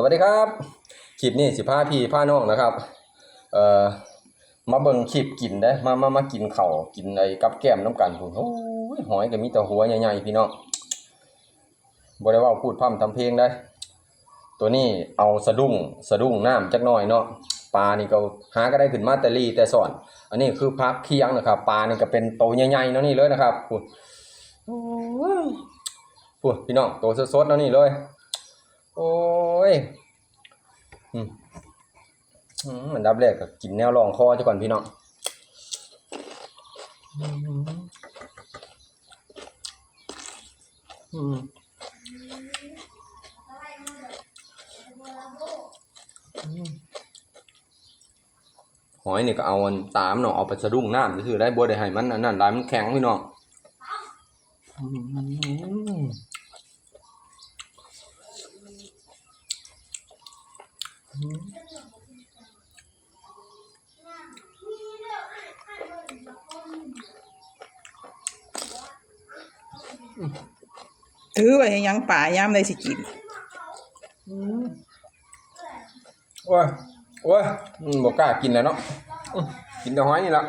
สวัสดีครับ คลิปนี้สิพาพี่พาน้องนะครับ เอ่อ มาเบิ่งคลิปกินได้ มามามากินเข้ากินไอ้กับแก้มน้ำกันพุ่นโอ้ยหอยก็มีแต่หัวใหญ่ๆพี่น้องบ่ได้เว่าพูดพร่ำทำเพลงได้ ตัวนี้เอาสะดุ้งสะดุ้งน้ำจักหน่อยเนาะ ปลานี่ก็หาก็ได้ขึ้นมาแต่ลีแต่สอน อันนี้คือพักเคียงนะครับ ปลานี่ก็เป็นโตใหญ่ๆเนาะนี่เลยนะครับพุ่นโอ้ยพุ่นพี่น้องโตสดๆเนาะนี่เลย โอ้ยอืมอืมอันดับแรกก็กินแนวรองคอซะก่อนพี่น้องอืมอืมหอยนี่ก็เอาตามเนาะเอาไปสะดุ้งน้ำซื่อได้บ่ได้ให้มันอันนั้นหลายมันแข็งพี่น้องอืม ถือไว้ให้ยังป่ายามได้สิกินโอ้ยโอ้ยอืมบ่กล้ากินแล้วเนาะอืมกินแต่หอยนี่ละ